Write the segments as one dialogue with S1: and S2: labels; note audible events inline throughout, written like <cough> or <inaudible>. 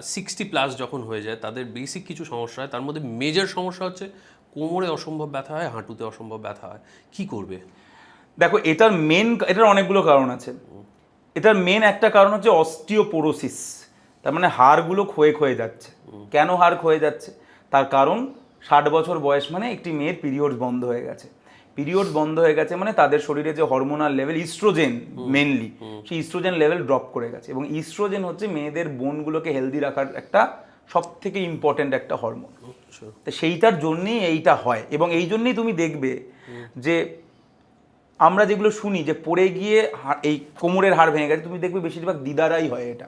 S1: Sixty plus যখন হয়ে যায় তাদের বেসিক কিছু সমস্যা হয়। তার মধ্যে মেজর সমস্যা হচ্ছে কোমরে অসম্ভব ব্যথা হয় হাঁটুতে অসম্ভব ব্যথা হয়। কি করবে?
S2: দেখো এটার মেন এটার অনেকগুলো কারণ আছে। এটার মেন একটা কারণ হচ্ছে অস্টিওপোরোসিস তার মানে হাড়গুলো ক্ষয়ে ক্ষয়ে যাচ্ছে। কেন হাড় ক্ষয়ে যাচ্ছে? তার কারণ ষাট বছর বয়স মানে একটি মেয়ের পিরিয়ড বন্ধ হয়ে গেছে। পিরিয়ড বন্ধ হয়ে গেছে মানে তাদের শরীরে যে হরমোনাল লেভেল ইস্ট্রোজেন মেনলি সেই ইস্ট্রোজেন লেভেল ড্রপ করে গেছে। এবং ইস্ট্রোজেন হচ্ছে মেয়েদের বোনগুলোকে হেলদি রাখার একটা সব থেকে ইম্পর্টেন্ট একটা হরমোন
S1: আচ্ছা।
S2: তো সেইটার জন্যেই এইটা হয়। এবং এই জন্যেই তুমি দেখবে যে আমরা যেগুলো শুনি যে পড়ে গিয়ে এই কোমরের হাড় ভেঙে গেছে তুমি দেখবে বেশিরভাগ দিদারাই হয় এটা।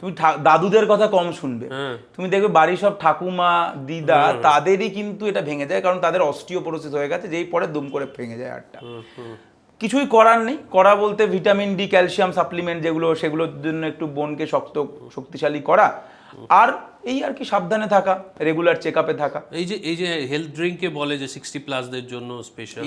S2: তুমি দাদুদের কথা কম শুনবে। তুমি দেখবে বাড়ির সব ঠাকুমা দিদা তাদেরই কিন্তু এটা ভেঙে যায় কারণ তাদের অস্টিওপোরোসিস হয়ে গেছে যেই পরে দুম করে ভেঙে যায় হাড়টা। কিছুই করার নেই। করা বলতে ভিটামিন ডি ক্যালসিয়াম সাপ্লিমেন্ট যেগুলো সেগুলোর জন্য একটু বোনকে শক্ত শক্তিশালী করা। আর এই আর কি সাবধানে থাকা রেগুলার চেক আপে থাকা।
S1: এই যে এই যে হেলথ ড্রিঙ্কে বলে যে সিক্সটি প্লাসদের জন্য স্পেশাল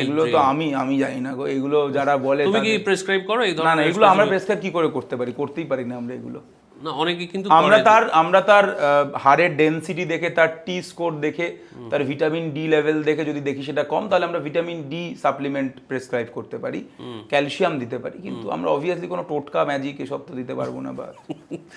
S2: এগুলো তো আমি আমি জানি না গো। এগুলো যারা বলে
S1: তুমি কি প্রেসক্রাইব করো এই
S2: না না এগুলো আমরা প্রেসক্রাইব কি করে করতে পারি? করতেই পারি না আমরা এগুলো।
S1: না অনেকে কিন্তু
S2: আমরা তার আমরা তার হাড়ের ডেনসিটি দেখে তার টি স্কোর দেখে তার ভিটামিন ডি লেভেল দেখে যদি দেখি সেটা কম তাহলে আমরা ভিটামিন ডি সাপ্লিমেন্ট প্রেসক্রাইব করতে পারি। ক্যালসিয়াম দিতে পারি কিন্তু আমরা অবভিয়াসলি কোনো টোটকা ম্যাজিক এসব তো দিতে পারব না বা <laughs>